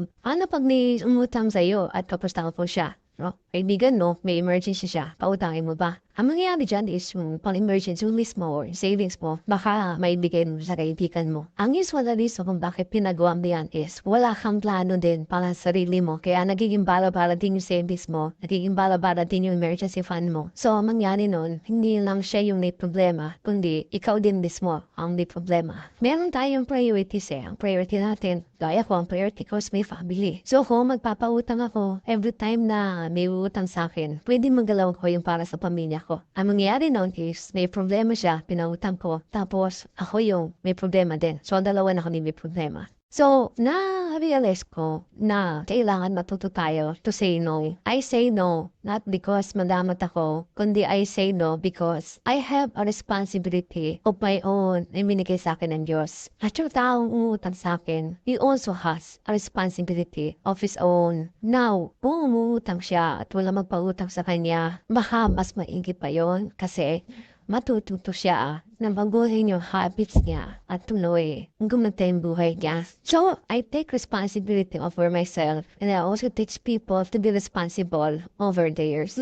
loob. Ano pag may umutang sa'yo at kapustahan po siya? No? Kaibigan mo, may emergency siya, pautangin mo ba? Ang mangyayari dyan is yung pang-emergency list mo or savings mo, baka maibigay mo sa kaibigan mo. Ang usual na reason kung bakit pinagawa mo yan is wala kang plano din para sa sarili mo, kaya nagiging bala-bala din yung savings mo, nagiging bala-bala din yung emergency fund mo. So, ang mangyari nun, hindi lang siya yung may problema, kundi ikaw din mismo ang may problema. Meron tayong priorities eh. Ang priority natin, gaya ko, ang priority ko is may family. So, kung magpapautang ako, every time na may utang sa akin, pwede magalaw ko yung para sa pamilya ko. Ang mangyayari noon is, may problema siya, pinautang ko, tapos ako yung may problema din. So, dalawa na kami may problema. So, na-realize na kailangan matuto to say no. I say no, not because madamat ako, kundi I say no because I have a responsibility of my own na binigay sa akin ng Diyos. At yung taong umutang sa akin, he also has a responsibility of his own. Now, kung umutang siya at wala magpautang sa kanya, baka mas maigi pa yon kasi matututo siya na baguhin yung habits niya at tuloy gumanda yung buhay niya. So, I take responsibility over myself and I also teach people to be responsible over theirs.